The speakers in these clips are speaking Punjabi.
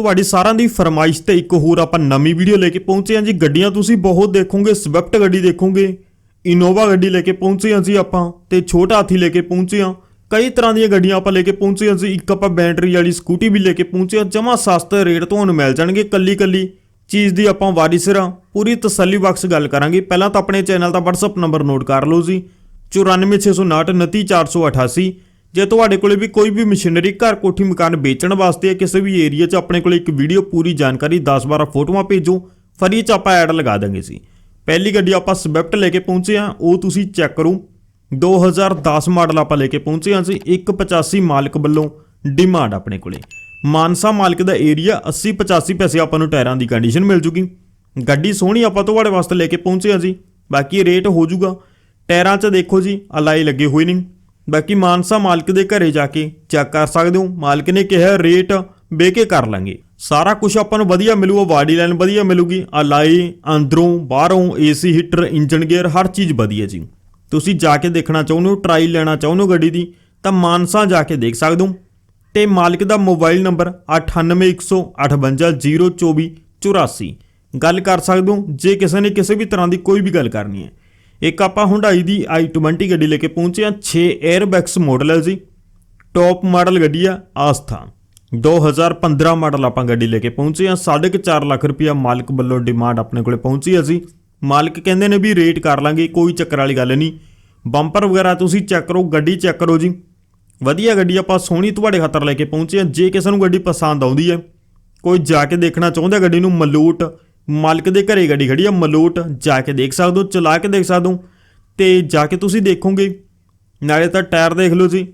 ਤੁਹਾਡੀ ਸਾਰਿਆਂ ਦੀ ਫਰਮਾਇਸ਼ ਤੇ ਇੱਕ ਹੋਰ ਆਪਾਂ ਨਵੀਂ ਵੀਡੀਓ ਲੈ ਕੇ ਪਹੁੰਚੇ ਹਾਂ ਜੀ। ਗੱਡੀਆਂ ਤੁਸੀਂ ਬਹੁਤ ਦੇਖੋਗੇ, ਸਵਿਫਟ ਗੱਡੀ ਦੇਖੋਗੇ, ਇਨੋਵਾ ਗੱਡੀ ਲੈ ਕੇ ਪਹੁੰਚੇ ਹਾਂ ਜੀ ਆਪਾਂ ਤੇ ਛੋਟਾ ਹਾਥੀ ਲੈ ਕੇ ਪਹੁੰਚੇ ਹਾਂ। ਕਈ ਤਰ੍ਹਾਂ ਦੀਆਂ ਗੱਡੀਆਂ ਆਪਾਂ ਲੈ ਕੇ ਪਹੁੰਚੇ ਹਾਂ ਜੀ। ਇੱਕ ਆਪਾਂ ਬੈਟਰੀ ਵਾਲੀ ਸਕੂਟੀ ਵੀ ਲੈ ਕੇ ਪਹੁੰਚੇ ਹਾਂ। ਜਮਾ ਸਸਤੇ ਰੇਟ ਤੁਹਾਨੂੰ ਮਿਲ ਜਾਣਗੇ ਕੱਲੀ ਕੱਲੀ ਚੀਜ਼ ਦੀ ਆਪਾਂ ਵਾਰੀ ਸਿਰਾਂ ਪੂਰੀ ਤਸੱਲੀ ਬਖਸ਼ ਗੱਲ ਕਰਾਂਗੇ। ਪਹਿਲਾਂ ਤਾਂ ਆਪਣੇ ਚੈਨਲ ਦਾ WhatsApp ਨੰਬਰ ਨੋਟ ਕਰ ਲਓ ਜੀ। 9469299488 ਜੇ ਤੁਹਾਡੇ ਕੋਲੇ ਵੀ ਕੋਈ ਵੀ ਮਸ਼ੀਨਰੀ, ਘਰ ਕੋਠੀ ਮਕਾਨ ਵੇਚਣ ਵਾਸਤੇ ਕਿਸੇ ਵੀ ਏਰੀਆ 'ਚ ਆਪਣੇ ਕੋਲੇ ਇੱਕ ਵੀਡੀਓ ਪੂਰੀ ਜਾਣਕਾਰੀ 10-12 ਫੋਟੋਆਂ ਭੇਜੋ, ਫਰੀ 'ਚ ਆਪਾਂ ਐਡ ਲਗਾ ਦਾਂਗੇ ਸੀ ਪਹਿਲੀ ਗੱਡੀ ਆਪਾਂ ਸਵਿਫਟ ਲੈ ਕੇ ਪਹੁੰਚੇ ਆ ਉਹ ਤੁਸੀਂ ਚੈੱਕ ਕਰੋ। 2010 ਮਾਡਲ ਆਪਾਂ ਲੈ ਕੇ ਪਹੁੰਚੇ ਹਾਂ ਸੀ 185 ਮਾਲਕ ਵੱਲੋਂ ਡਿਮਾਂਡ ਆਪਣੇ ਕੋਲੇ। ਮਾਨਸਾ ਮਾਲਕ ਦਾ ਏਰੀਆ 80 85 ਪੈਸੇ ਆਪਾਂ ਨੂੰ ਟਾਇਰਾਂ ਦੀ ਕੰਡੀਸ਼ਨ ਮਿਲ ਜੂਗੀ। ਗੱਡੀ ਸੋਹਣੀ ਆਪਾਂ ਤੁਹਾਡੇ ਵਾਸਤੇ ਲੈ ਕੇ ਪਹੁੰਚੇ ਹਾਂ ਜੀ, ਬਾਕੀ ਰੇਟ ਹੋ ਜੂਗਾ। ਟਾਇਰਾਂ 'ਚ ਦੇਖੋ ਜੀ ਅਲਾਈ ਲੱਗੇ ਹੋਏ ਨਹੀਂ ਬਾਕੀ ਮਾਨਸਾ ਮਾਲਕ ਦੇ ਘਰੇ ਜਾ ਕੇ ਚੈੱਕ ਕਰ ਸਕਦੇ ਹੋ। ਮਾਲਕ ਨੇ ਕਿਹਾ, ਰੇਟ ਬੇਕੇ ਕਰ ਲਾਂਗੇ। ਸਾਰਾ ਕੁਝ ਆਪਾਂ ਨੂੰ ਵਧੀਆ ਮਿਲੂਗਾ ਬਾਡੀ ਲਾਈਨ ਵਧੀਆ ਮਿਲੂਗੀ। ਅਲਾਈ ਅੰਦਰੋਂ, ਬਾਹਰੋਂ, ਏਸੀ, ਹੀਟਰ ਇੰਜਨ ਗੇਅਰ, ਹਰ ਚੀਜ਼ ਵਧੀਆ ਜੀ। ਤੁਸੀਂ ਜਾ ਕੇ ਦੇਖਣਾ ਚਾਹੁੰਦੇ ਹੋ ਟਰਾਈ ਲੈਣਾ ਚਾਹੁੰਦੇ ਹੋ ਗੱਡੀ ਦੀ, ਤਾਂ ਮਾਨਸਾ ਜਾ ਕੇ ਦੇਖ ਸਕਦੇ ਹੋ। ਤੇ ਮਾਲਕ ਦਾ ਮੋਬਾਈਲ ਨੰਬਰ 9815802484 ਗੱਲ ਕਰ ਸਕਦੇ ਹੋ, ਜੇ ਕਿਸੇ ਨੇ ਕਿਸੇ ਵੀ ਤਰ੍ਹਾਂ ਦੀ ਕੋਈ ਵੀ ਗੱਲ ਕਰਨੀ ਹੈ ਇੱਕ ਆਪਾਂ ਹੁੰਡਾਈ ਦੀ i20 ਗੱਡੀ ਲੈ ਕੇ ਪਹੁੰਚੇ ਹਾਂ 6 에ਅਰਬੈਕਸ ਮਾਡਲ ਹੈ ਜੀ ਟੌਪ ਮਾਡਲ ਗੱਡੀ ਆ ਆਸਥਾ। 2015 ਮਾਡਲ ਆਪਾਂ ਗੱਡੀ ਲੈ ਕੇ ਪਹੁੰਚੇ ਹਾਂ 4.5 ਲੱਖ ਰੁਪਇਆ ਮਾਲਕ ਵੱਲੋਂ ਡਿਮਾਂਡ ਆਪਣੇ ਕੋਲੇ ਪਹੁੰਚੀ ਹੈ ਜੀ। ਮਾਲਕ ਕਹਿੰਦੇ ਨੇ ਵੀ ਰੇਟ ਕਰ ਲਾਂਗੇ, ਕੋਈ ਚੱਕਰ ਵਾਲੀ ਗੱਲ ਨਹੀਂ। ਬੰਪਰ ਵਗੈਰਾ ਤੁਸੀਂ ਚੈੱਕ ਕਰੋ, ਗੱਡੀ ਚੈੱਕ ਕਰੋ ਜੀ। ਵਧੀਆ ਗੱਡੀ ਆਪਾਂ ਸੋਹਣੀ ਤੁਹਾਡੇ ਖਾਤਰ ਲੈ ਕੇ ਪਹੁੰਚੇ ਹਾਂ, ਜੇ ਕਿਸੇ ਨੂੰ ਗੱਡੀ ਪਸੰਦ ਆਉਂਦੀ ਹੈ, ਕੋਈ ਜਾ ਕੇ ਦੇਖਣਾ ਚਾਹੁੰਦਾ ਗੱਡੀ ਨੂੰ, ਮਲੂਟ ਮਾਲਕ ਦੇ ਘਰੇ ਗੱਡੀ ਖੜੀ ਆ, ਮਲੋਟ, ਜਾ ਕੇ ਦੇਖ ਸਕਦੇ ਹੋ, ਚਲਾ ਕੇ ਦੇਖ ਸਕਦੇ ਹੋ ਤੇ ਜਾ ਕੇ ਤੁਸੀਂ ਦੇਖੋਗੇ। ਨਾਲੇ ਤਾਂ ਟਾਇਰ ਦੇਖ ਲਓ ਜੀ,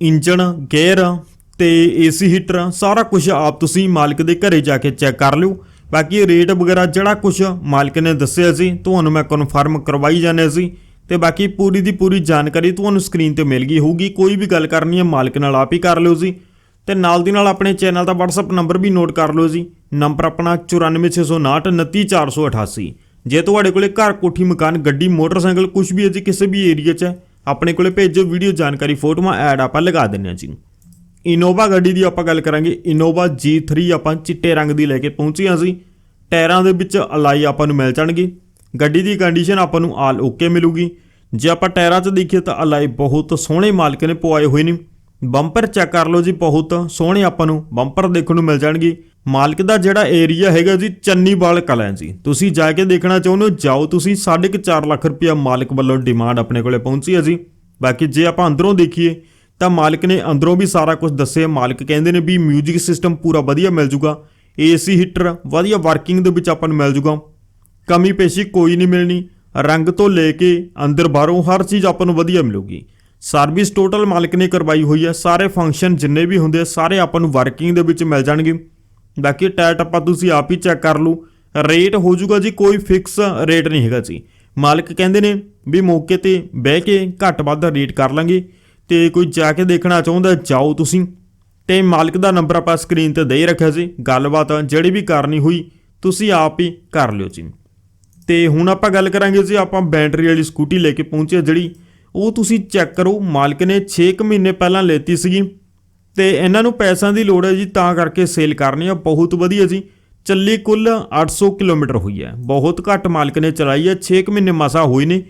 ਇੰਜਣ, ਗੇਅਰ ਤੇ ਏਸੀ ਹੀਟਰ, ਸਾਰਾ ਕੁਝ ਆਪ ਤੁਸੀਂ ਮਾਲਕ ਦੇ ਘਰੇ ਜਾ ਕੇ ਚੈੱਕ ਕਰ ਲਿਓ। ਬਾਕੀ ਰੇਟ ਵਗੈਰਾ ਜਿਹੜਾ ਕੁਝ ਮਾਲਕ ਨੇ ਦੱਸਿਆ ਸੀ, ਤੁਹਾਨੂੰ ਮੈਂ ਕਨਫਰਮ ਕਰਵਾਈ ਜਾਣੇ ਸੀ। ਤੇ ਬਾਕੀ ਪੂਰੀ ਦੀ ਪੂਰੀ ਜਾਣਕਾਰੀ ਤੁਹਾਨੂੰ ਸਕਰੀਨ ਤੇ ਮਿਲ ਗਈ ਹੋਊਗੀ, ਕੋਈ ਵੀ ਗੱਲ ਕਰਨੀ ਹੈ, ਮਾਲਕ ਨਾਲ ਆਪ ਹੀ ਕਰ ਲਿਓ ਜੀ। ਤੇ ਨਾਲ ਦੀ ਨਾਲ ਆਪਣੇ ਚੈਨਲ ਦਾ WhatsApp ਨੰਬਰ ਵੀ ਨੋਟ ਕਰ ਲਓ ਜੀ। ਨੰਬਰ ਆਪਣਾ 9469299488 ਜੇ ਤੁਹਾਡੇ ਕੋਲੇ ਘਰ, ਕੋਠੀ, ਮਕਾਨ, ਗੱਡੀ, ਮੋਟਰਸਾਈਕਲ ਕੁਝ ਵੀ ਹੈ ਜੀ, ਕਿਸੇ ਵੀ ਏਰੀਆ 'ਚ ਹੈ ਆਪਣੇ ਕੋਲੇ ਭੇਜੋ ਵੀਡੀਓ ਜਾਣਕਾਰੀ, ਫੋਟੋਆਂ ਐਡ ਆਪਾਂ ਲਗਾ ਦਿੰਨੇ ਆ ਜੀ। ਇਨੋਵਾ ਗੱਡੀ ਦੀ ਆਪਾਂ ਗੱਲ ਕਰਾਂਗੇ। ਇਨੋਵਾ G3 ਆਪਾਂ ਚਿੱਟੇ ਰੰਗ ਦੀ ਲੈ ਕੇ ਪਹੁੰਚੇ ਹਾਂ ਸੀ ਟਾਇਰਾਂ ਦੇ ਵਿੱਚ ਅਲਾਈ ਆਪਾਂ ਨੂੰ ਮਿਲ ਜਾਣਗੇ। ਗੱਡੀ ਦੀ ਕੰਡੀਸ਼ਨ ਆਪਾਂ ਨੂੰ ਆਲ ਓਕੇ ਮਿਲੂਗੀ। ਜੇ ਆਪਾਂ ਟਾਇਰਾਂ 'ਚ ਦੇਖੀਏ ਤਾਂ ਅਲਾਈ ਬਹੁਤ ਸੋਹਣੇ ਮਾਲਕ ਨੇ ਪਵਾਏ ਹੋਏ ਨੇ। ਬੰਪਰ ਚੈੱਕ ਕਰ ਲਓ ਜੀ ਬਹੁਤ, ਸੋਹਣੇ ਆਪਾਂ ਨੂੰ ਬੰਪਰ ਦੇਖਣ ਨੂੰ ਮਿਲ ਜਾਣਗੇ। ਮਾਲਕ ਦਾ ਜਿਹੜਾ ਏਰੀਆ ਹੈਗਾ ਜੀ, ਚੰਨੀਵਾਲ ਕਲਾਂ ਜੀ। ਤੁਸੀਂ ਜਾ ਕੇ ਦੇਖਣਾ ਚਾਹੁੰਦੇ ਹੋ, ਜਾਓ ਤੁਸੀਂ 4.5 ਲੱਖ ਰੁਪਇਆ ਮਾਲਕ ਵੱਲੋਂ ਡਿਮਾਂਡ ਆਪਣੇ ਕੋਲੇ ਪਹੁੰਚੀ ਹੈ ਜੀ। ਬਾਕੀ ਜੇ ਆਪਾਂ ਅੰਦਰੋਂ ਦੇਖੀਏ, ਤਾਂ ਮਾਲਕ ਨੇ ਅੰਦਰੋਂ ਵੀ ਸਾਰਾ ਕੁਝ ਦੱਸਿਆ। ਮਾਲਕ ਕਹਿੰਦੇ ਨੇ ਵੀ 뮤직 ਸਿਸਟਮ ਪੂਰਾ ਵਧੀਆ ਮਿਲ ਜੂਗਾ। ਏਸੀ ਹੀਟਰ ਵਧੀਆ ਵਰਕਿੰਗ ਦੇ ਵਿੱਚ ਆਪਾਂ ਨੂੰ ਮਿਲ ਜੂਗਾ। ਕਮੀ ਪੇਸ਼ੀ ਕੋਈ ਨਹੀਂ ਮਿਲਣੀ। ਰੰਗ ਤੋਂ ਲੈ ਕੇ ਅੰਦਰ ਬਾਹਰੋਂ ਹਰ ਚੀਜ਼ ਆਪਾਂ ਨੂੰ ਵਧੀਆ ਮਿਲੂਗੀ। ਸਰਵਿਸ ਟੋਟਲ ਮਾਲਕ ਨੇ ਕਰਵਾਈ ਹੋਈ ਹੈ। ਸਾਰੇ ਫੰਕਸ਼ਨ ਜਿੰਨੇ ਵੀ ਹੁੰਦੇ ਆ, ਸਾਰੇ ਆਪਾਂ ਨੂੰ ਵਰਕਿੰਗ ਦੇ ਵਿੱਚ ਮਿਲ ਜਾਣਗੇ। ਬਾਕੀ ਟਾਇਰ ਆਪਾਂ ਤੁਸੀਂ ਆਪ ਹੀ ਚੈੱਕ ਕਰ ਲਓ। ਰੇਟ ਹੋ ਜਾਊਗਾ ਜੀ ਕੋਈ ਫਿਕਸ ਰੇਟ ਨਹੀਂ ਹੈਗਾ ਜੀ। ਮਾਲਕ ਕਹਿੰਦੇ ਨੇ ਵੀ ਮੌਕੇ ਤੇ ਬਹਿ ਕੇ ਘੱਟ ਵੱਧ ਦਾ ਰੇਟ ਕਰ ਲਾਂਗੇ। ਤੇ ਕੋਈ ਜਾ ਕੇ ਦੇਖਣਾ ਚਾਹੁੰਦਾ ਜਾਓ ਤੁਸੀਂ। ਤੇ ਮਾਲਕ ਦਾ ਨੰਬਰ ਆਪਾਂ ਸਕਰੀਨ ਤੇ ਦੇ ਰੱਖਿਆ ਸੀ ਗੱਲਬਾਤ ਜਿਹੜੀ ਵੀ ਕਰਨੀ ਹੋਈ ਤੁਸੀਂ ਆਪ ਹੀ ਕਰ ਲਿਓ ਜੀ। ਤੇ ਹੁਣ ਆਪਾਂ ਗੱਲ ਕਰਾਂਗੇ ਜੀ ਆਪਾਂ ਬੈਟਰੀ ਵਾਲੀ ਸਕੂਟੀ ਲੈ ਕੇ ਪਹੁੰਚੇ ਜਿਹੜੀ ਉਹ ਤੁਸੀਂ ਚੈੱਕ ਕਰੋ, ਮਾਲਕ ਨੇ 6 ਮਹੀਨੇ ਪਹਿਲਾਂ ਲੈਤੀ ਸੀਗੀ ਤੇ ਇਹਨਾਂ ਨੂੰ ਪੈਸਿਆਂ ਦੀ ਲੋੜ ਹੈ ਜੀ, ਤਾਂ ਕਰਕੇ ਸੇਲ ਕਰਨੀ ਆ, ਬਹੁਤ ਵਧੀਆ ਜੀ। ਚੱਲੀ ਕੁੱਲ 800 ਕਿਲੋਮੀਟਰ ਹੋਈ ਹੈ। ਬਹੁਤ ਘੱਟ ਮਾਲਕ ਨੇ ਚਲਾਈ ਹੈ 6 ਮਹੀਨੇ ਮਸਾ ਹੋਏ ਨੇ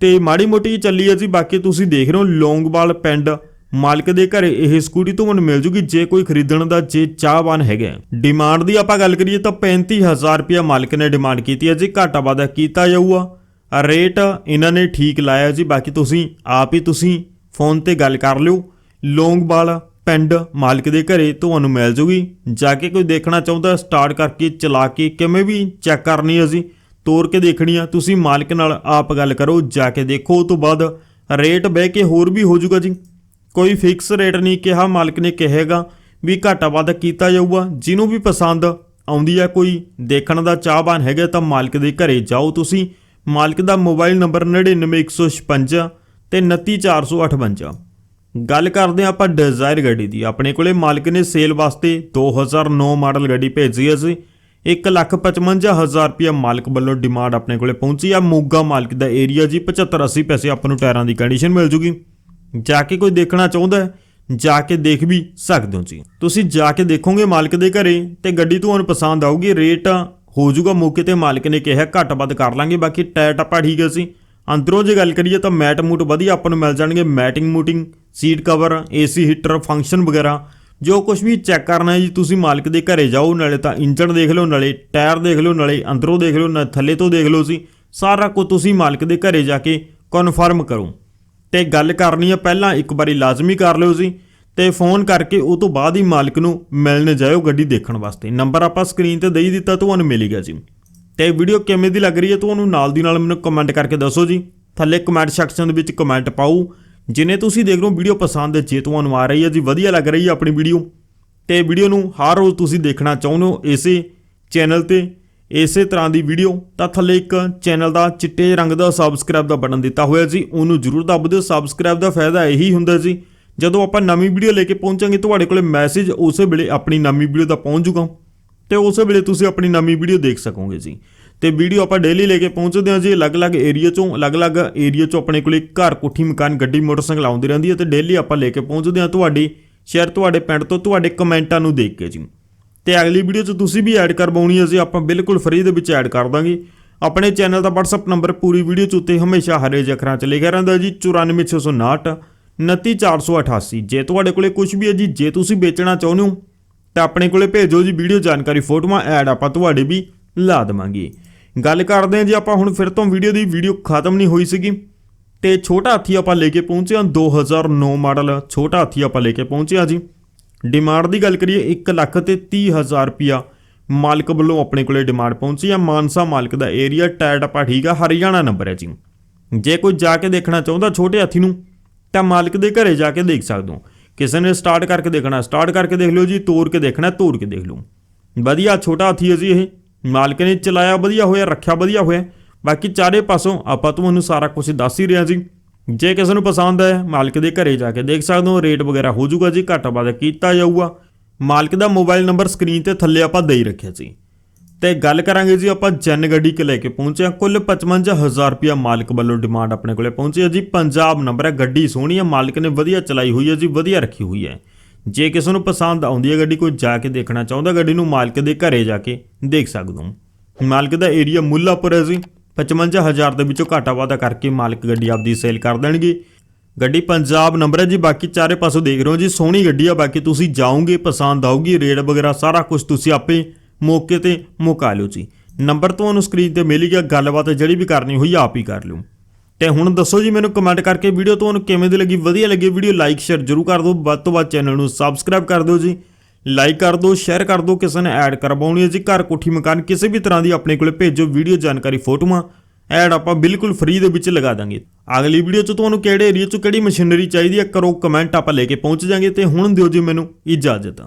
ਤੇ ਮਾੜੀ ਮੋਟੀ ਚੱਲੀ ਹੈ ਜੀ, ਬਾਕੀ ਤੁਸੀਂ ਦੇਖ ਰਹੇ ਹੋ ਲੌਂਗਵਾਲ ਪਿੰਡ। ਮਾਲਕ ਦੇ ਘਰੇ ਇਹ ਸਕੂਟੀ ਤੁਹਾਨੂੰ ਮਿਲ ਜੂਗੀ, ਜੇ ਕੋਈ ਖਰੀਦਣ ਦਾ, ਜੇ ਚਾਹਵਾਨ ਹੈਗਾ ਡਿਮਾਂਡ ਦੀ ਆਪਾਂ ਗੱਲ ਕਰੀਏ ਤਾਂ 35000 ਰੁਪਇਆ ਮਾਲਕ ਨੇ ਡਿਮਾਂਡ ਕੀਤੀ ਹੈ ਜੀ, ਘਾਟਾ ਵਾਧਾ ਕੀਤਾ ਜਾਊਗਾ। ਰੇਟ ਇਹਨਾਂ ਨੇ ਠੀਕ ਲਾਇਆ ਜੀ, ਬਾਕੀ ਤੁਸੀਂ ਆਪ ਹੀ ਤੁਸੀਂ ਫੋਨ ਤੇ ਗੱਲ ਕਰ ਲਿਓ। ਲੌਂਗਵਾਲ ਪਿੰਡ ਮਾਲਕ ਦੇ ਘਰੇ ਤੁਹਾਨੂੰ ਮਿਲ ਜੂਗੀ। ਜਾ ਕੇ ਕੋਈ ਦੇਖਣਾ ਚਾਹੁੰਦਾ ਸਟਾਰਟ ਕਰਕੇ ਚਲਾ ਕੇ ਕਿਵੇਂ ਵੀ ਚੈੱਕ ਕਰਨੀ ਹੈ ਜੀ, ਤੋਰ ਕੇ ਦੇਖਣੀ ਆ। ਤੁਸੀਂ ਮਾਲਕ ਨਾਲ ਆਪ ਗੱਲ ਕਰੋ, ਜਾ ਕੇ ਦੇਖੋ। ਉਸ ਤੋਂ ਬਾਅਦ ਰੇਟ ਬਹਿ ਕੇ ਹੋਰ ਵੀ ਹੋ ਜਾਊਗਾ ਜੀ। ਕੋਈ ਫਿਕਸ ਰੇਟ ਨਹੀਂ ਕਿਹਾ, ਮਾਲਕ ਨੇ ਕਹੇਗਾ ਵੀ ਘਾਟਾ ਵਾਧਾ ਕੀਤਾ ਜਾਊਗਾ। ਜਿਹਨੂੰ ਵੀ ਪਸੰਦ ਆਉਂਦੀ ਆ, ਕੋਈ ਦੇਖਣ ਦਾ ਚਾਹਵਾਨ ਹੈਗਾ ਤਾਂ ਮਾਲਕ ਦੇ ਘਰੇ ਜਾਓ ਤੁਸੀਂ। ਮਾਲਕ ਦਾ ਮੋਬਾਈਲ ਨੰਬਰ 99156 ਤੇ 29458 ਗੱਲ ਕਰਦੇ ਹਾਂ ਆਪਾਂ ਡਿਜ਼ਾਇਰ ਗੱਡੀ ਦੀ। ਆਪਣੇ ਕੋਲੇ ਮਾਲਕ ਨੇ ਸੇਲ ਵਾਸਤੇ 2009 ਮਾਡਲ ਗੱਡੀ ਭੇਜੀ ਹੈ ਸੀ 155000 ਰੁਪਇਆ ਮਾਲਕ ਵੱਲੋਂ ਡਿਮਾਂਡ ਆਪਣੇ ਕੋਲੇ ਪਹੁੰਚੀ ਆ। ਮੋਗਾ ਮਾਲਕ ਦਾ ਏਰੀਆ ਜੀ 75 80 ਪੈਸੇ ਆਪਾਂ ਨੂੰ ਟਾਇਰਾਂ ਦੀ ਕੰਡੀਸ਼ਨ ਮਿਲ ਜੂਗੀ। ਜਾ ਕੇ ਕੋਈ ਦੇਖਣਾ ਚਾਹੁੰਦਾ ਹੈ, ਜਾ ਕੇ ਦੇਖ ਵੀ ਸਕਦੇ ਹੋ ਜੀ। ਤੁਸੀਂ ਜਾ ਕੇ ਦੇਖੋਗੇ ਮਾਲਕ ਦੇ ਘਰੇ ਤੇ ਗੱਡੀ ਤੁਹਾਨੂੰ ਪਸੰਦ ਆਊਗੀ। ਰੇਟ ਹੋ ਜਾਊਗਾ ਮੌਕੇ ਤੇ ਮਾਲਕ ਨੇ ਕਿਹਾ, ਘੱਟ ਵੱਧ ਕਰ ਲਾਂਗੇ, ਬਾਕੀ ਟਾਇਰ ਟੱਪਾ ਠੀਕ ਹੈ ਸੀ ਅੰਦਰੋਂ ਜੇ ਗੱਲ ਕਰੀਏ ਤਾਂ ਮੈਟ ਮੂਟ ਵਧੀਆ ਆਪਾਂ ਨੂੰ ਮਿਲ ਜਾਣਗੇ, matting ਮੂਟਿੰਗ, seat cover, AC heater, function ਵਗੈਰਾ। ਜੋ ਕੁਝ ਵੀ ਚੈੱਕ ਕਰਨਾ ਹੈ ਜੀ, ਤੁਸੀਂ ਮਾਲਕ ਦੇ ਘਰੇ ਜਾਓ, ਨਾਲੇ ਤਾਂ ਇੰਜਣ ਦੇਖ ਲਓ, ਨਾਲੇ ਟਾਇਰ ਦੇਖ ਲਓ, ਨਾਲੇ ਅੰਦਰੋਂ ਦੇਖ ਲਓ, ਨਾਲੇ ਥੱਲੇ ਤੋਂ ਦੇਖ ਲਓ ਸੀ ਸਾਰਾ ਕੁਝ ਤੁਸੀਂ ਮਾਲਕ ਦੇ ਘਰੇ ਜਾ ਕੇ ਕਨਫਰਮ ਕਰੋ। ਤੇ ਗੱਲ ਕਰਨੀ ਹੈ, ਪਹਿਲਾਂ ਇੱਕ ਵਾਰੀ ਲਾਜ਼ਮੀ ਕਰ ਲਿਓ ਜੀ। ਤੇ ਫੋਨ ਕਰਕੇ ਉਹ ਤੋਂ ਬਾਅਦ ਹੀ ਮਾਲਕ ਨੂੰ ਮਿਲਣ ਜਾਇਓ ਗੱਡੀ ਦੇਖਣ ਵਾਸਤੇ। ਨੰਬਰ ਆਪਾਂ ਸਕਰੀਨ ਤੇ ਦੇਈ ਦਿੱਤਾ, ਤੁਹਾਨੂੰ ਮਿਲੇਗਾ ਜੀ। ਤੇ ਵੀਡੀਓ ਕਿਵੇਂ ਦੀ ਲੱਗ ਰਹੀ ਹੈ ਤੁਹਾਨੂੰ ਨਾਲ ਦੀ ਨਾਲ ਮੈਨੂੰ ਕਮੈਂਟ ਕਰਕੇ ਦੱਸੋ ਜੀ। ਥੱਲੇ ਕਮੈਂਟ ਸੈਕਸ਼ਨ ਦੇ ਵਿੱਚ ਕਮੈਂਟ ਪਾਓ। ਜਿਨੇ ਤੁਸੀਂ ਦੇਖ ਰਹੇ ਹੋ ਵੀਡੀਓ ਪਸੰਦ ਹੈ, ਜੇ ਤੁਹਾਨੂੰ ਆ ਰਹੀ ਹੈ ਜੀ, ਵਧੀਆ ਲੱਗ ਰਹੀ ਹੈ ਆਪਣੀ ਵੀਡੀਓ ਤੇ ਵੀਡੀਓ ਨੂੰ ਹਰ ਰੋਜ਼ ਤੁਸੀਂ ਦੇਖਣਾ ਚਾਹੁੰਦੇ ਹੋ ਇਸੇ ਚੈਨਲ ਤੇ, ਇਸੇ ਤਰ੍ਹਾਂ ਦੀ ਵੀਡੀਓ ਤਾਂ ਥੱਲੇ ਇੱਕ ਚੈਨਲ ਦਾ ਚਿੱਟੇ ਰੰਗ ਦਾ ਸਬਸਕ੍ਰਾਈਬ ਦਾ ਬਟਨ ਦਿੱਤਾ ਹੋਇਆ ਜੀ। ਉਹਨੂੰ ਜਰੂਰ ਦੱਬ ਦਿਓ। ਸਬਸਕ੍ਰਾਈਬ ਦਾ ਫਾਇਦਾ ਇਹੀ ਹੁੰਦਾ ਜੀ। ਜਦੋਂ ਆਪਾਂ ਨਵੀਂ ਵੀਡੀਓ ਲੈ ਕੇ ਪਹੁੰਚਾਂਗੇ, ਤੁਹਾਡੇ ਕੋਲੇ ਮੈਸੇਜ ਉਸੇ ਵੇਲੇ ਆਪਣੀ ਨਵੀਂ ਵੀਡੀਓ ਦਾ ਪਹੁੰਚ ਜੂਗਾ ਤੇ ਉਸੇ ਵੇਲੇ ਤੁਸੀਂ ਆਪਣੀ ਨਵੀਂ ਵੀਡੀਓ ਦੇਖ ਸਕੋਗੇ ਜੀ। ਤੇ ਵੀਡੀਓ ਆਪਾਂ ਡੇਲੀ ਲੈ ਕੇ ਪਹੁੰਚਦੇ ਹਾਂ ਜੀ, ਅਲੱਗ-ਅਲੱਗ ਏਰੀਆ ਚੋਂ, ਅਲੱਗ-ਅਲੱਗ ਏਰੀਆ ਚੋਂ ਆਪਣੇ ਕੋਲੇ ਘਰ ਕੋਠੀ, ਮਕਾਨ, ਗੱਡੀ, ਮੋਟਰਸਾਈਕਲ ਆਉਂਦੀ ਰਹਿੰਦੀ ਹੈ ਤੇ ਡੇਲੀ ਆਪਾਂ ਲੈ ਕੇ ਪਹੁੰਚਦੇ ਹਾਂ ਤੁਹਾਡੀ ਸ਼ੇਅਰ ਤੁਹਾਡੇ ਪਿੰਡ ਤੋਂ, ਤੁਹਾਡੇ ਕਮੈਂਟਾਂ ਨੂੰ ਦੇਖ ਕੇ ਜੀ। ਤੇ ਅਗਲੀ ਵੀਡੀਓ 'ਚ ਤੁਸੀਂ ਵੀ ਐਡ ਕਰਵਾਉਣੀ ਹੈ ਜੀ, ਆਪਾਂ ਬਿਲਕੁਲ ਫ੍ਰੀ ਦੇ ਵਿੱਚ ਐਡ ਕਰ ਦਾਂਗੇ। ਆਪਣੇ ਚੈਨਲ ਦਾ WhatsApp ਨੰਬਰ ਪੂਰੀ ਵੀਡੀਓ 'ਚ ਉੱਤੇ ਹਮੇਸ਼ਾ ਹਰੇ ਜਿਹੇ ਅੱਖਰਾਂ 'ਚ ਲਿਖਿਆ ਰਹਿੰਦਾ ਜੀ 94659 29488 ਜੇ ਤੁਹਾਡੇ ਕੋਲੇ ਕੁਝ ਵੀ ਹੈ ਜੀ, ਜੇ ਤੁਸੀਂ ਵੇਚਣਾ ਚਾਹੁੰਦੇ ਹੋ, ਤਾਂ ਆਪਣੇ ਕੋਲੇ ਭੇਜੋ ਜੀ, ਵੀਡੀਓ ਜਾਣਕਾਰੀ ਫੋਟੋਆਂ, ਐਡ ਆਪਾਂ ਤੁਹਾਡੇ ਵੀ ਲਾ ਦੇਵਾਂਗੇ। ਗੱਲ ਕਰਦੇ ਹਾਂ ਜੀ, ਆਪਾਂ ਹੁਣ ਫਿਰ ਤੋਂ ਵੀਡੀਓ ਦੀ, ਵੀਡੀਓ ਖਤਮ ਨਹੀਂ ਹੋਈ ਸੀਗੀ। ਤੇ ਛੋਟਾ ਹਾਥੀ ਆਪਾਂ ਲੈ ਕੇ ਪਹੁੰਚੇ ਹਾਂ 2009 ਮਾਡਲ ਛੋਟਾ ਹਾਥੀ ਆਪਾਂ ਲੈ ਕੇ ਪਹੁੰਚੇ ਹਾਂ ਜੀ। ਡਿਮਾਂਡ ਦੀ ਗੱਲ ਕਰੀਏ 1 ਲੱਖ ਤੇ 30 ਹਜ਼ਾਰ ਰੁਪਿਆ ਮਾਲਕ ਵੱਲੋਂ ਆਪਣੇ ਕੋਲੇ ਡਿਮਾਂਡ ਪਹੁੰਚੀ ਆ ਮਾਨਸਾ ਮਾਲਕ ਦਾ ਏਰੀਆ, ਟਾਇਰ ਆਪਾਂ ਠੀਕ ਆ, ਹਰਿਆਣਾ ਨੰਬਰ ਹੈ ਜੀ। ਜੇ ਕੋਈ ਜਾ ਕੇ ਦੇਖਣਾ ਚਾਹੁੰਦਾ, ਛੋਟੇ ਹਾਥੀ ਨੂੰ ਤਾਂ ਮਾਲਕ ਦੇ ਘਰੇ ਜਾ ਕੇ ਦੇਖ ਸਕਦੇ ਹੋ। ਕਿਸੇ ਨੇ ਸਟਾਰਟ ਕਰਕੇ ਦੇਖਣਾ ਸਟਾਰਟ ਕਰਕੇ ਦੇਖ ਲਿਓ ਜੀ ਤੋੜ ਕੇ ਦੇਖਣਾ ਤੋੜ ਕੇ ਦੇਖ ਲਓ। ਵਧੀਆ, ਛੋਟਾ ਹਾਥੀ ਹੈ ਜੀ ਇਹ। ਮਾਲਕ ਨੇ ਚਲਾਇਆ ਵਧੀਆ ਹੋਇਆ, ਰੱਖਿਆ ਵਧੀਆ ਹੋਇਆ। ਬਾਕੀ ਚਾਰੇ ਪਾਸੋਂ ਆਪਾਂ ਤੁਹਾਨੂੰ ਸਾਰਾ ਕੁਝ ਦੱਸ ਹੀ ਰਿਹਾ ਜੀ। ਜੇ ਕਿਸੇ ਨੂੰ ਪਸੰਦ ਆਇਆ, ਮਾਲਕ ਦੇ ਘਰੇ ਜਾ ਕੇ ਦੇਖ ਸਕਦੇ ਹੋ। ਰੇਟ ਵਗੈਰਾ ਹੋ ਜਾਊਗਾ ਜੀ, ਘੱਟ ਵੱਧ ਕੀਤਾ ਜਾਊਗਾ। ਮਾਲਕ ਦਾ ਮੋਬਾਈਲ ਨੰਬਰ ਸਕਰੀਨ ਤੇ ਥੱਲੇ ਆਪਾਂ ਦੇ ਹੀ ਰੱਖਿਆ ਸੀ ਤੇ ਗੱਲ ਕਰਾਂਗੇ ਜੀ ਆਪਾਂ ਜਨ ਗੱਡੀ ਕੇ ਲੈ ਕੇ ਪਹੁੰਚੇ ਹਾਂ। ਕੁੱਲ 55000 ਰੁਪਿਆ ਮਾਲਕ ਵੱਲੋਂ ਡਿਮਾਂਡ ਆਪਣੇ ਕੋਲੇ ਪਹੁੰਚੀ ਹੈ ਜੀ। ਪੰਜਾਬ ਨੰਬਰ ਹੈ, ਗੱਡੀ ਸੋਹਣੀ ਹੈ, ਮਾਲਕ ਨੇ ਵਧੀਆ ਚਲਾਈ ਹੋਈ ਹੈ ਜੀ, ਵਧੀਆ ਰੱਖੀ ਹੋਈ ਹੈ। ਜੇ ਕਿਸੇ ਨੂੰ ਪਸੰਦ ਆਉਂਦੀ ਹੈ ਗੱਡੀ, ਕੋਈ ਜਾ ਕੇ ਦੇਖਣਾ ਚਾਹੁੰਦਾ, ਗੱਡੀ ਨੂੰ ਮਾਲਕ ਦੇ ਘਰੇ ਜਾ ਕੇ ਦੇਖ ਸਕਦੇ ਹੋ। ਮਾਲਕ ਦਾ ਏਰੀਆ ਮੁੱਲਾਪੁਰ ਹੈ ਜੀ। 55000 ਦੇ ਵਿੱਚੋਂ ਘਾਟਾ ਵਾਧਾ ਕਰਕੇ ਮਾਲਕ ਗੱਡੀ ਆਪਦੀ ਸੇਲ ਕਰ ਦੇਣਗੇ। ਗੱਡੀ ਪੰਜਾਬ ਨੰਬਰ ਹੈ ਜੀ, ਬਾਕੀ ਚਾਰੇ ਪਾਸੋਂ ਦੇਖ ਰਹੇ ਹੋ ਜੀ, ਸੋਹਣੀ ਗੱਡੀ ਆ। ਬਾਕੀ ਤੁਸੀਂ ਜਾਓਗੇ, ਪਸੰਦ ਆਊਗੀ, ਰੇਟ ਵਗੈਰਾ ਸਾਰਾ ਕੁਝ ਤੁਸੀਂ ਆਪੇ ਮੌਕੇ ਤੇ ਮੁਕਾ ਲਿਓ ਜੀ। ਨੰਬਰ ਤੁਹਾਨੂੰ ਸਕਰੀਨ ਤੇ ਮਿਲ ਗਿਆ, ਗੱਲਬਾਤ ਜਿਹੜੀ ਵੀ ਕਰਨੀ ਹੋਈ ਆਪ ਹੀ ਕਰ ਲਿਓ। ਤੇ ਹੁਣ ਦੱਸੋ ਜੀ ਮੈਨੂੰ ਕਮੈਂਟ ਕਰਕੇ ਵੀਡੀਓ ਤੁਹਾਨੂੰ ਕਿਵੇਂ ਦੀ ਲੱਗੀ, ਵਧੀਆ ਲੱਗੀ ਵੀਡੀਓ ਲਾਈਕ ਸ਼ੇਅਰ ਜਰੂਰ ਕਰ ਦਿਓ। ਵੱਧ ਤੋਂ ਵੱਧ ਚੈਨਲ ਨੂੰ ਸਬਸਕ੍ਰਾਈਬ ਕਰ ਦਿਓ ਜੀ। ਲਾਈਕ ਕਰ ਦਿਓ ਸ਼ੇਅਰ ਕਰ ਦਿਓ, ਕਿਸੇ ਨੇ ਐਡ ਕਰਵਾਉਣੀ ਹੈ ਜੀ। ਘਰ, ਕੋਠੀ, ਮਕਾਨ, ਕਿਸੇ ਵੀ ਤਰ੍ਹਾਂ ਦੀ ਆਪਣੇ ਕੋਲੇ ਭੇਜੋ ਵੀਡੀਓ ਜਾਣਕਾਰੀ ਫੋਟੋਆਂ। ਐਡ ਆਪਾਂ ਬਿਲਕੁਲ ਫ੍ਰੀ ਦੇ ਵਿੱਚ ਲਗਾ ਦਾਂਗੇ। ਅਗਲੀ ਵੀਡੀਓ 'ਚ ਤੁਹਾਨੂੰ ਕਿਹੜੇ ਏਰੀਆ 'ਚ ਕਿਹੜੀ ਮਸ਼ੀਨਰੀ ਚਾਹੀਦੀ ਹੈ ਕਰੋ ਕਮੈਂਟ ਆਪਾਂ ਲੈ ਕੇ ਪਹੁੰਚ ਜਾਾਂਗੇ ਤੇ ਹੁਣ ਦਿਓ ਜੀ ਮੈਨੂੰ ਇਜਾਜ਼ਤ।